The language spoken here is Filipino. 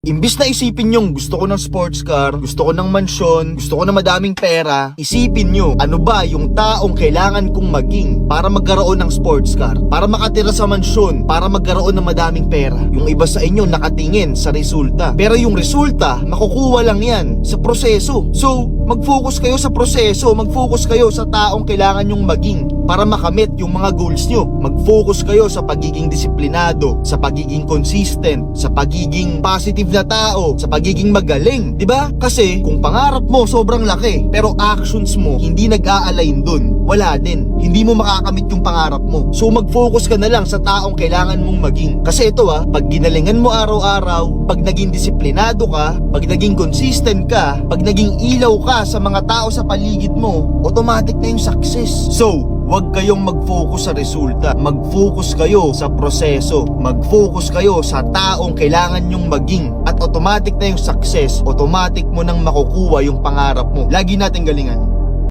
Imbis na isipin yung gusto ko ng sports car, gusto ko ng mansyon, gusto ko ng madaming pera, isipin nyo ano ba yung taong kailangan kong maging para magkaroon ng sports car, para makatira sa mansyon, para magkaroon ng madaming pera. Yung iba sa inyo nakatingin sa resulta. Pero yung resulta, makukuha lang yan sa proseso. So, mag-focus kayo sa proseso, mag-focus kayo sa taong kailangan nyong maging para makamit yung mga goals nyo. Mag-focus kayo sa pagiging disiplinado, sa pagiging consistent, sa pagiging positive na tao, sa pagiging magaling, ba? Kasi kung pangarap mo sobrang laki, pero actions mo hindi nag-a-align dun, wala din. Hindi mo makakamit yung pangarap mo. So mag-focus ka na lang sa taong kailangan mong maging. Kasi ito ah, pag ginalingan mo araw-araw, pag naging disiplinado ka, pag naging consistent ka, pag naging ilaw ka sa mga tao sa paligid mo, automatic na yung success. So, Huwag kayong mag-focus sa resulta. Mag-focus kayo sa proseso. Mag-focus kayo sa taong kailangan nyong maging. At automatic na yung success. Automatic mo nang makukuha yung pangarap mo. Lagi natin galingan.